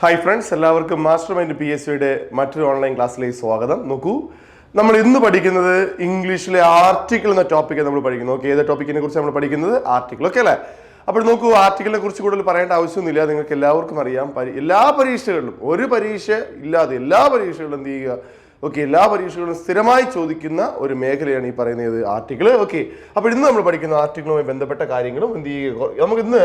Hi friends എല്ലാവർക്കും master mind P S സിയുടെ മറ്റൊരു ഓൺലൈൻ ക്ലാസ്സിലേക്ക് സ്വാഗതം. നോക്കൂ നമ്മൾ ഇന്ന് പഠിക്കുന്നത് ഇംഗ്ലീഷിലെ ആർട്ടിക്കിൾ എന്ന ടോപ്പിക്ക് നമ്മൾ പഠിക്കുന്നു. ഓക്കെ ഏത് ടോപ്പിക്കിനെ കുറിച്ച് നമ്മൾ പഠിക്കുന്നത്? ആർട്ടിക്കിൾ ഓക്കെ അല്ലേ? അപ്പോൾ നോക്കൂ ആർട്ടിക്കിളിനെ കുറിച്ച് കൂടുതൽ പറയേണ്ട ആവശ്യമൊന്നുമില്ല. നിങ്ങൾക്ക് എല്ലാവർക്കും അറിയാം. എല്ലാ പരീക്ഷകളിലും ഒരു പരീക്ഷ ഇല്ലാതെ എല്ലാ പരീക്ഷകളിലും എന്ത് ചെയ്യുക? ഓക്കെ എല്ലാ പരീക്ഷകളും സ്ഥിരമായി ചോദിക്കുന്ന ഒരു മേഖലയാണ് ഈ പറയുന്നത് ആർട്ടിക്കിൾ ഓക്കെ അപ്പോൾ ഇന്ന് നമ്മൾ പഠിക്കുന്ന ആർട്ടിക്കിളുമായി ബന്ധപ്പെട്ട കാര്യങ്ങളും എന്ത് ചെയ്യുക? നമുക്ക് ഇന്ന്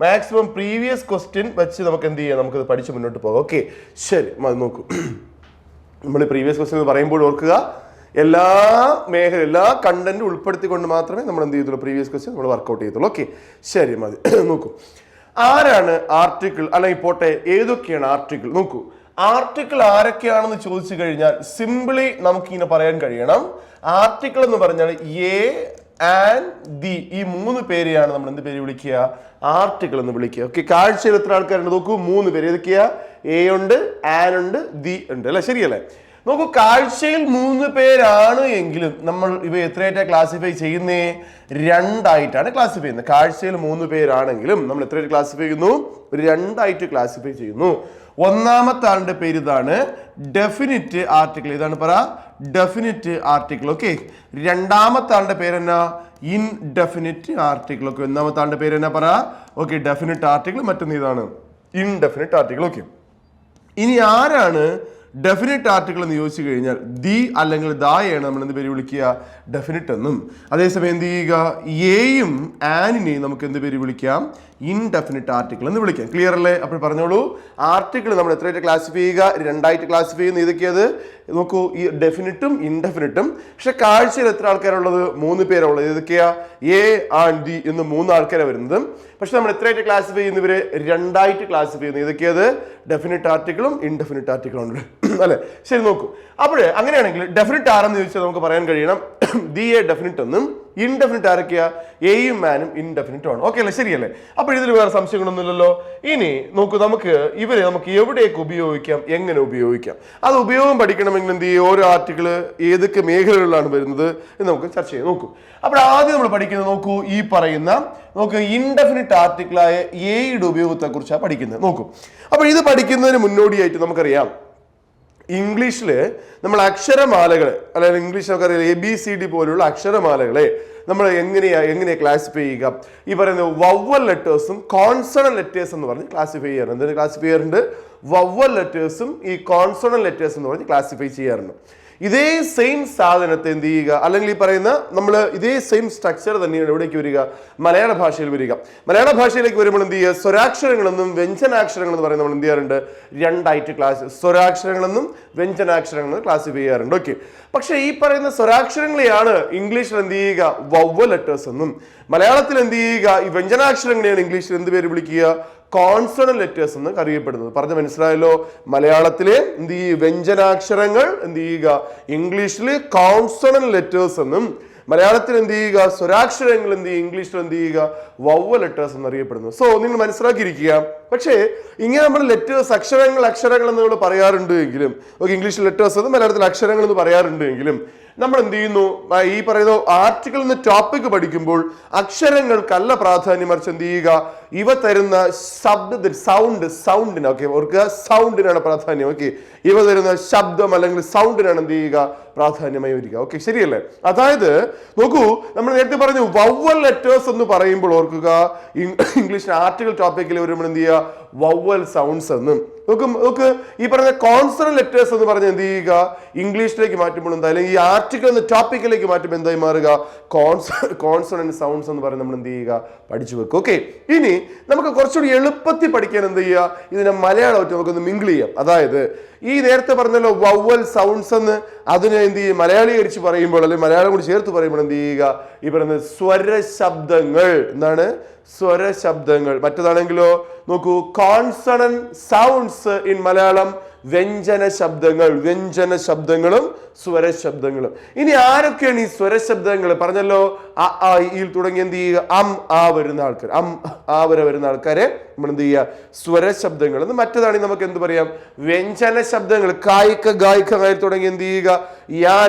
മാക്സിമം പ്രീവിയസ് ക്വസ്റ്റ്യൻ വെച്ച് നമുക്ക് എന്ത് ചെയ്യാം? നമുക്കത് പഠിച്ച് മുന്നോട്ട് പോകാം. ഓക്കെ ശരി അത് നോക്കൂ. നമ്മൾ പ്രീവിയസ് ക്വസ്റ്റ്യൻ എന്ന് പറയുമ്പോൾ ഓർക്കുക എല്ലാ മേഖല എല്ലാ കണ്ടന്റ് ഉൾപ്പെടുത്തിക്കൊണ്ട് മാത്രമേ നമ്മൾ എന്ത് ചെയ്തുള്ളൂ പ്രീവിയസ് ക്വസ്റ്റ്യൻ നമ്മൾ വർക്കൗട്ട് ചെയ്തുള്ളൂ ഓക്കെ ശരി മതി. നോക്കൂ. ആരാണ് ആർട്ടിക്കിൾ അല്ലെങ്കിൽ പോട്ടെ ഏതൊക്കെയാണ് ആർട്ടിക്കിൾ നോക്കൂ. ആർട്ടിക്കിൾ ആരൊക്കെയാണെന്ന് ചോദിച്ചു കഴിഞ്ഞാൽ സിംപിളി നമുക്കിങ്ങനെ പറയാൻ കഴിയണം. ആർട്ടിക്കിൾ എന്ന് പറഞ്ഞാൽ എ ആൻഡ് ദി. ഈ മൂന്ന് പേരെയാണ് നമ്മൾ എന്ത് പേര് വിളിക്കുക? ആർട്ടിക്കിൾ എന്ന് വിളിക്കുക. ഓക്കെ കാഴ്ചയിൽ എത്ര ആൾക്കാരുണ്ട്? നോക്കൂ മൂന്ന് പേര്. ഏതൊക്കെയാ? എ ഉണ്ട് ആൻ ഉണ്ട് ദി ഉണ്ട്. അല്ലെ? ശരിയല്ലേ? നോക്കൂ കാഴ്ചയിൽ മൂന്ന് പേരാണ് എങ്കിലും നമ്മൾ ഇവ എത്രയായിട്ടാണ് ക്ലാസിഫൈ ചെയ്യുന്നേ? രണ്ടായിട്ടാണ് ക്ലാസിഫൈ ചെയ്യുന്നത്. കാഴ്ചയിൽ മൂന്ന് പേരാണെങ്കിലും നമ്മൾ എത്രയായിട്ട് ക്ലാസിഫൈ ചെയ്യുന്നു? രണ്ടായിട്ട് ക്ലാസിഫൈ ചെയ്യുന്നു. ഒന്നാമത്തെ ആളുടെ പേര് ഇതാണ് ഡെഫിനിറ്റ് ആർട്ടിക്കിൾ. ഇതാണ് പറ ഡെഫിനിറ്റ് ആർട്ടിക്കിൾ. ഓക്കെ. രണ്ടാമത്തെ ആളുടെ പേര് എന്നാ ഇൻഡെഫിനിറ്റ് ആർട്ടിക്കിൾ. ഓക്കെ. ഒന്നാമത്തെ ആളുടെ പേര് എന്നാ പറ? Okay definite article. മറ്റൊന്ന് ഇതാണ്. Indefinite article. ഓക്കെ. ഇനി ആരാണ് ഡെഫിനിറ്റ് ആർട്ടിക്കിൾ ചോദിച്ചു കഴിഞ്ഞാൽ ദി അല്ലെങ്കിൽ ദായാണ് നമ്മൾ എന്ത് പേര് വിളിക്കുക? ഡെഫിനിറ്റ് എന്നും. അതേസമയം എന്ത് ചെയ്യുക? എയും ആനിനെയും നമുക്ക് എന്ത് പേര് വിളിക്കാം? ഇൻഡെഫിനിറ്റ് ആർട്ടിക്കിൾ എന്ന് വിളിക്കാം. ക്ലിയർ അല്ലേ? അപ്പോൾ പറഞ്ഞോളൂ. ആർട്ടിക്കിൾ നമ്മൾ എത്രയായിട്ട് ക്ലാസിഫൈ ചെയ്യുക? രണ്ടായിട്ട് ക്ലാസിഫൈ ചെയ്യുന്ന ഇതൊക്കെയത് നോക്കൂ ഈ ഡെഫിനിറ്റും ഇൻഡെഫിനിറ്റും പക്ഷെ കാഴ്ചയിൽ എത്ര ആൾക്കാരുള്ളത്? മൂന്ന് പേരുള്ളത്. ഇതൊക്കെയാ എ ആൻഡ് ദി എന്ന് മൂന്ന് ആൾക്കാരെ വരുന്നത്. പക്ഷെ നമ്മൾ എത്രയായിട്ട് ക്ലാസിഫൈ ചെയ്യുന്നവര്? രണ്ടായിട്ട് ക്ലാസിഫൈ ചെയ്യുന്നത് ഇതൊക്കെയത് ഡെഫിനിറ്റ് ആർട്ടിക്കിളും ഇൻഡെഫിനിറ്റ് ആർട്ടിക്കിളും ഉണ്ട് അല്ലെ? ശരി നോക്കൂ. അപ്പോഴേ അങ്ങനെയാണെങ്കിൽ ഡെഫിനിറ്റ് ആരെന്ന് ചോദിച്ചാൽ നമുക്ക് പറയാൻ കഴിയണം. ദി എ ഡെഫിനിറ്റ് എന്നും ഇൻഡെഫിനിറ്റ് ആരൊക്കെയാ എയും മാനും ഇൻഡെഫിനിറ്റും ആണ്. ഓക്കെ അല്ലേ? ശരിയല്ലേ? അപ്പോൾ ഇതിൽ വേറെ സംശയങ്ങളൊന്നുമില്ലല്ലോ. ഇനി നോക്കൂ നമുക്ക് ഇവരെ നമുക്ക് എവിടെയൊക്കെ ഉപയോഗിക്കാം? എങ്ങനെ ഉപയോഗിക്കാം? അത് ഉപയോഗം പഠിക്കണമെങ്കിൽ എന്ത് ചെയ്യും? ഓരോ ആർട്ടിക്കിൾ ഏതൊക്കെ മേഖലകളിലാണ് വരുന്നത് എന്ന് നമുക്ക് ചർച്ച ചെയ്യാം. നോക്കൂ. അപ്പോൾ ആദ്യം നമ്മൾ പഠിക്കുന്നത് നോക്കൂ ഈ പറയുന്ന നോക്ക് ഇൻഡെഫിനിറ്റ് ആർട്ടിക്കിളായ എയുടെ ഉപയോഗത്തെ കുറിച്ചാണ് പഠിക്കുന്നത്. നോക്കൂ. അപ്പോൾ ഇത് പഠിക്കുന്നതിന് മുന്നോടിയായിട്ട് നമുക്കറിയാം. ഇംഗ്ലീഷിൽ നമ്മൾ അക്ഷരമാലകൾ അല്ലെങ്കിൽ ഇംഗ്ലീഷ് നമുക്കറിയാം എ ബി സി ഡി പോലുള്ള അക്ഷരമാലകളെ നമ്മൾ എങ്ങനെയാ എങ്ങനെയാ ക്ലാസിഫൈ ചെയ്യുക? ഈ പറയുന്ന വവ്വൽ ലെറ്റേഴ്സും കോൺസണൽ ലെറ്റേഴ്സ് എന്ന് പറഞ്ഞ് ക്ലാസിഫൈ ചെയ്യാറുണ്ട്. എന്തിന് ക്ലാസിഫൈ ചെയ്യാറുണ്ട്? വവ്വൽ ലെറ്റേഴ്സും ഈ കോൺസണൽ ലെറ്റേഴ്സ് എന്ന് പറഞ്ഞ് ക്ലാസിഫൈ ചെയ്യാറുണ്ട്. ഇതേ സെയിം സാധനത്തെ എന്ത് ചെയ്യുക? അല്ലെങ്കിൽ ഈ പറയുന്ന നമ്മൾ ഇതേ സെയിം സ്ട്രക്ചർ തന്നെയാണ് എവിടേക്ക് വരിക? മലയാള ഭാഷയിൽ വരിക. മലയാള ഭാഷയിലേക്ക് വരുമ്പോൾ എന്ത് ചെയ്യുക? സ്വരാക്ഷരങ്ങളെന്നും വ്യഞ്ജനാക്ഷരങ്ങൾ എന്ന് പറയുന്നത് നമ്മൾ എന്ത് ചെയ്യാറുണ്ട്? രണ്ടായിട്ട് ക്ലാസ് സ്വരാക്ഷരങ്ങളെന്നും വ്യഞ്ജനാക്ഷരങ്ങളെന്നും ക്ലാസിഫൈ ചെയ്യാറുണ്ട്. ഓക്കെ പക്ഷേ ഈ പറയുന്ന സ്വരാക്ഷരങ്ങളെയാണ് ഇംഗ്ലീഷിൽ എന്ത് ചെയ്യുക? വവ്വ ലെറ്റേഴ്സ് എന്നും. മലയാളത്തിൽ എന്ത് ചെയ്യുക? ഈ വ്യഞ്ജനാക്ഷരങ്ങളെയാണ് ഇംഗ്ലീഷിൽ എന്ത് പേര് വിളിക്കുക? കോൺസണൽ ലെറ്റേഴ്സ് എന്ന് അറിയപ്പെടുന്നത് പറഞ്ഞ മനസ്സിലായല്ലോ? മലയാളത്തിലെ എന്ത് ഈ വ്യഞ്ജനാക്ഷരങ്ങൾ എന്ത് ചെയ്യുക? ഇംഗ്ലീഷിൽ കോൺസണൻ ലെറ്റേഴ്സ് എന്നും മലയാളത്തിൽ എന്ത് ചെയ്യുക? സ്വരാക്ഷരങ്ങൾ എന്ത് ചെയ്യുക? ഇംഗ്ലീഷിൽ എന്ത് ചെയ്യുക? വവ്വ ലെറ്റേഴ്സ് എന്ന് അറിയപ്പെടുന്നു സോ നിങ്ങൾ മനസ്സിലാക്കിയിരിക്കുക. പക്ഷേ ഇങ്ങനെ നമ്മൾ ലെറ്റേഴ്സ് അക്ഷരങ്ങൾ അക്ഷരങ്ങൾ എന്ന് നമ്മൾ പറയാറുണ്ട് എങ്കിലും ഓക്കെ ഇംഗ്ലീഷിൽ ലെറ്റേഴ്സ് എന്ന് മലയാളത്തിൽ അക്ഷരങ്ങൾ എന്ന് പറയാറുണ്ട് എങ്കിലും നമ്മൾ എന്ത് ചെയ്യുന്നു ഈ പറയുന്ന ആർട്ടിക്കിൾ എന്ന ടോപ്പിക് പഠിക്കുമ്പോൾ അക്ഷരങ്ങൾക്കല്ല പ്രാധാന്യം മറിച്ച് എന്ത് ചെയ്യുക ഇവ തരുന്ന ശബ്ദ സൗണ്ട് സൗണ്ടിന് ഓക്കെ ഓർക്കുക സൗണ്ടിനാണ് പ്രാധാന്യം ഓക്കെ ഇവ തരുന്ന ശബ്ദം അല്ലെങ്കിൽ സൗണ്ടിനാണ് എന്ത് ചെയ്യുക പ്രാധാന്യമായി വരിക ഓക്കെ ശരിയല്ലേ? അതായത് നോക്കൂ നമ്മൾ നേരത്തെ പറഞ്ഞു വവ്വൽ ലെറ്റേഴ്സ് എന്ന് പറയുമ്പോൾ ഓർക്കുക ഇംഗ്ലീഷ് ആർട്ടിക്കൽ ടോപ്പിക്കിൽ വരുമ്പോൾ എന്ത് ചെയ്യുക വവ്വൽ സൗണ്ട്സ് എന്നും. നോക്ക് നോക്ക് ഈ പറഞ്ഞ കോൺസൺ ലെറ്റേഴ്സ് എന്ന് പറഞ്ഞ് എന്ത് ചെയ്യുക? ഇംഗ്ലീഷിലേക്ക് മാറ്റുമ്പോൾ എന്താ? അല്ലെങ്കിൽ ഈ ആർട്ടിക്കിൾ എന്ന ടോപ്പിക്കിലേക്ക് മാറ്റുമ്പോൾ എന്തായി മാറുക? കോൺസ കോൺസണന്റ് സൗണ്ട്സ് എന്ന് പറഞ്ഞ് നമ്മൾ എന്ത് ചെയ്യുക? പഠിച്ചു വെക്കും. ഓക്കെ ഇനി നമുക്ക് കുറച്ചുകൂടി എളുപ്പത്തിൽ പഠിക്കാൻ എന്ത് ചെയ്യുക? ഇതിനെ മലയാളമായിട്ട് നമുക്കൊന്ന് മിങ്കിൾ ചെയ്യാം. അതായത് ഈ നേരത്തെ പറഞ്ഞല്ലോ വവ്വൽ സൗണ്ട്സ് എന്ന്. അതിനെ എന്ത് ചെയ്യും? മലയാളീകരിച്ച് പറയുമ്പോൾ അല്ലെങ്കിൽ മലയാളം കൂടി ചേർത്ത് പറയുമ്പോൾ എന്ത് ചെയ്യുക? ഈ പറയുന്ന സ്വരശബ്ദങ്ങൾ. എന്താണ്? സ്വരശബ്ദങ്ങൾ. മറ്റേതാണെങ്കിലോ നോക്കൂ കോൺസണൻ സൗണ്ട്സ് ഇൻ മലയാളം വ്യഞ്ജന ശബ്ദങ്ങൾ വ്യഞ്ജന ശബ്ദങ്ങളും സ്വരശബ്ദങ്ങളും ഇനി ആരൊക്കെയാണ് ഈ സ്വരശബ്ദങ്ങൾ പറഞ്ഞല്ലോ അ ആ ഇൽ തുടങ്ങി എന്ത് ചെയ്യുക? അം ആ വരുന്ന ആൾക്കാർ. അം ആ വരെ വരുന്ന ആൾക്കാരെ നമ്മൾ എന്ത് ചെയ്യുക? സ്വരശബ്ദങ്ങൾ എന്ന് മറ്റേതാണെങ്കിൽ നമുക്ക് എന്ത് പറയാം? വ്യഞ്ജന ശബ്ദങ്ങൾ. കായിക ഗായിക തുടങ്ങി എന്ത് ചെയ്യുക? യാ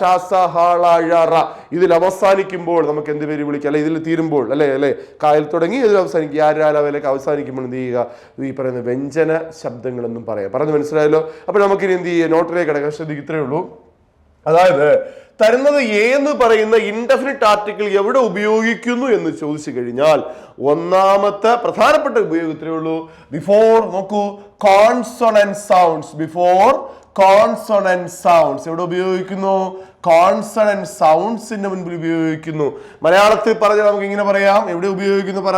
ഷാ സ ള റ. ഇതിൽ അവസാനിക്കുമ്പോൾ നമുക്ക് എന്ത് പേര് വിളിക്കാം? അല്ലെ ഇതിൽ തീരുമ്പോൾ അല്ലെ അല്ലെ? കായൽ തുടങ്ങി ഇതിൽ അവസാനിക്കുക ആരാലവയിലേക്ക് അവസാനിക്കുമ്പോൾ എന്ത് ചെയ്യുക? ഈ പറയുന്ന വ്യഞ്ജന ശബ്ദങ്ങൾ എന്നും പറയാം. പറഞ്ഞു മനസ്സിലായല്ലോ? അപ്പോൾ നമുക്കിനി എന്ത് ചെയ്യുക നോട്ടിലേക്ക് കിടക്കാൻ ശ്രദ്ധിക്കുക ഇത്രയേ ഉള്ളൂ. അതായത് തരുന്നത് എ എന്ന് പറയുന്ന ഇൻഡെഫിനിറ്റ് ആർട്ടിക്കിൾ എവിടെ ഉപയോഗിക്കുന്നു എന്ന് ചോദിച്ചു കഴിഞ്ഞാൽ ഒന്നാമത്തെ പ്രധാനപ്പെട്ട ഉപയോഗത്തിലേ ഉള്ളൂ. ബിഫോർ നോക്കൂ consonant sounds before consonant sounds എവിടെ ഉപയോഗിക്കുന്നു? കോൺസണന്റ് സൗണ്ട്സിന്റെ മുൻപിൽ ഉപയോഗിക്കുന്നു. മലയാളത്തിൽ പറഞ്ഞാൽ നമുക്ക് ഇങ്ങനെ പറയാം. എവിടെ ഉപയോഗിക്കുന്നു പറ?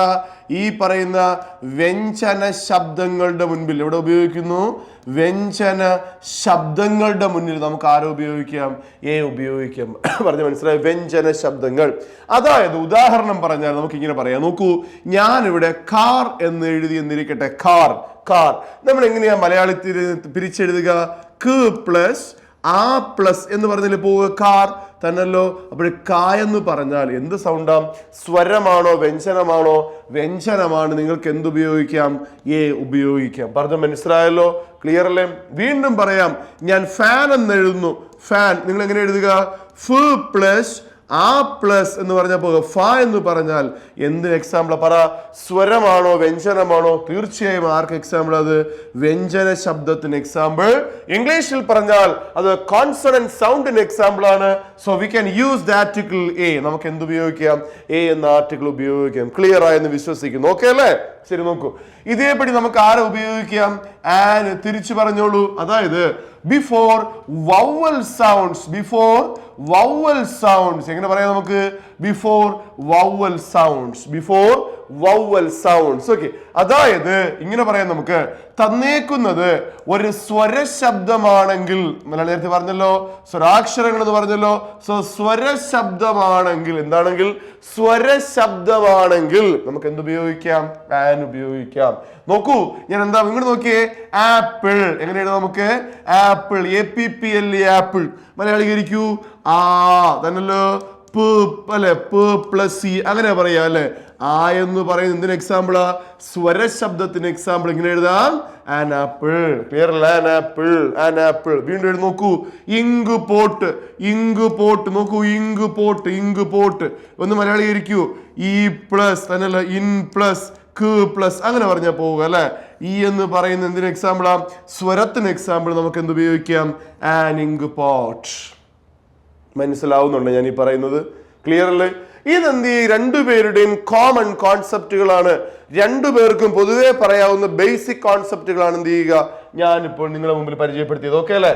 ഈ പറയുന്ന വ്യഞ്ജന ശബ്ദങ്ങളുടെ മുൻപിൽ. എവിടെ ഉപയോഗിക്കുന്നു? വ്യഞ്ജന ശബ്ദങ്ങളുടെ മുന്നിൽ നമുക്ക് ആരോ ഉപയോഗിക്കാം? എ ഉപയോഗിക്കാം. പറഞ്ഞ മനസ്സിലായി? വ്യഞ്ജന ശബ്ദങ്ങൾ. അതായത് ഉദാഹരണം പറഞ്ഞാൽ നമുക്ക് ഇങ്ങനെ പറയാം. നോക്കൂ ഞാൻ ഇവിടെ കാർ എന്ന് എഴുതി എന്നിരിക്കട്ടെ. Car car. നമ്മൾ എങ്ങനെയാ മലയാളത്തിൽ പിരിച്ചെഴുതുക? ക് പ്ലസ് ആ പ്ലസ് എന്ന് പറഞ്ഞാൽ പോവുക കാർ. തന്നല്ലോ. അപ്പോൾ കാ എന്ന് പറഞ്ഞാൽ എന്ത് സൗണ്ടാം? സ്വരമാണോ വ്യഞ്ജനമാണോ? വ്യഞ്ജനമാണ് നിങ്ങൾക്ക് എന്ത് ഉപയോഗിക്കാം? എ ഉപയോഗിക്കാം. പറഞ്ഞ മനസ്സിലായല്ലോ? ക്ലിയർ അല്ലേ? വീണ്ടും പറയാം. ഞാൻ ഫാൻ എന്ന് എഴുതുന്നു. ഫാൻ നിങ്ങൾ എങ്ങനെ എഴുതുക? ഫ് പ്ലസ് ആ പ്ലസ് എന്ന് പറഞ്ഞാൽ ഫ എന്ന് പറഞ്ഞാൽ എന്തിന് എക്സാമ്പിൾ പറ സ്വരമാണോ വ്യഞ്ജനമാണോ? തീർച്ചയായും ആർക്ക് എക്സാമ്പിൾ അത്? വ്യഞ്ജന ശബ്ദത്തിന് എക്സാമ്പിൾ ഇംഗ്ലീഷിൽ പറഞ്ഞാൽ അത് കോൺസണൻ സൗണ്ടിന് എക്സാമ്പിൾ ആണ്. So we can use the article A നമുക്ക് എന്ത് ഉപയോഗിക്കാം എ എന്ന ആർട്ടിക്കിൾ ഉപയോഗിക്കാം. ക്ലിയർ ആയെന്ന് വിശ്വസിക്കുന്നു. ഓക്കെ അല്ലേ? ശരി നോക്കൂ. ഇതേപടി നമുക്ക് ആരെ ഉപയോഗിക്കാം? ആൻ തിരിച്ചു പറഞ്ഞോളൂ. അതായത് before vowel sounds before vowel sounds എങ്ങനെ പറയാം നമുക്ക്? Before vowel sounds before vowel sounds okay അതായത് ഇങ്ങനെ പറയാം നമുക്ക്. തന്നേക്കുന്നത് ഒരു സ്വര ശബ്ദമാണെങ്കിൽ നമ്മൾ നേരത്തെ പറഞ്ഞല്ലോ സ്വരാക്ഷരങ്ങൾ എന്ന് പറഞ്ഞല്ലോ സോ സ്വര ശബ്ദമാണെങ്കിൽ എന്താണെങ്കിൽ? സ്വര ശബ്ദമാണെങ്കിൽ നമുക്ക് എന്ത് ഉപയോഗിക്കാം? ആൻ ഉപയോഗിക്കാം. നോക്കൂ ഞാൻ എന്താ ഇങ്ങോട്ട് നോക്കിയേ? ആപ്പിൾ. എങ്ങനെയാണ് നമുക്ക്? Apple. A P P L apple. മലയാളീകരിക്കൂ ആ തന്നല്ലോ അല്ലെ പ് പ്ലസ് സി അങ്ങനെ പറയാം അല്ലെ? ആ എന്ന് പറയുന്നത് എന്തിന് എക്സാമ്പിളാ സ്വരശബ്ദത്തിന് എക്സാമ്പിൾ ഇങ്ങനെ എഴുതാം. ആൻ ആപ്പിൾ ക്ലിയർ അല്ല ആൻ ആപ്പിൾ ആൻ ആപ്പിൾ വീണ്ടും എഴുതി നോക്കൂ. Ink pot. Ink pot. നോക്കൂ ഇങ്ക് പോട്ട് ഇങ്ക് പോട്ട്. ഒന്ന് മലയാളി മലയാളീകരിക്കൂ. ഇ പ്ലസ് തന്നെയല്ല ഇൻ പ്ലസ് ക പ്ലസ് അങ്ങനെ പറഞ്ഞാൽ പോവുക അല്ലെ? ഈ എന്ന് പറയുന്ന എന്തിന് എക്സാമ്പിളാ സ്വരത്തിന് എക്സാമ്പിൾ നമുക്ക് എന്ത് ഉപയോഗിക്കാം? An ink pot. മനസ്സിലാവുന്നുണ്ട് ഞാൻ ഈ പറയുന്നത്. ക്ലിയർ അല്ലേ ഇതെന്ത് രണ്ടുപേരുടെയും കോമൺ കോൺസെപ്റ്റുകളാണ് രണ്ടുപേർക്കും പൊതുവെ പറയാവുന്ന ബേസിക് കോൺസെപ്റ്റുകളാണ് എന്ത് ചെയ്യുക? ഞാനിപ്പോൾ നിങ്ങളുടെ മുമ്പിൽ പരിചയപ്പെടുത്തിയത്. ഓക്കെ അല്ലേ?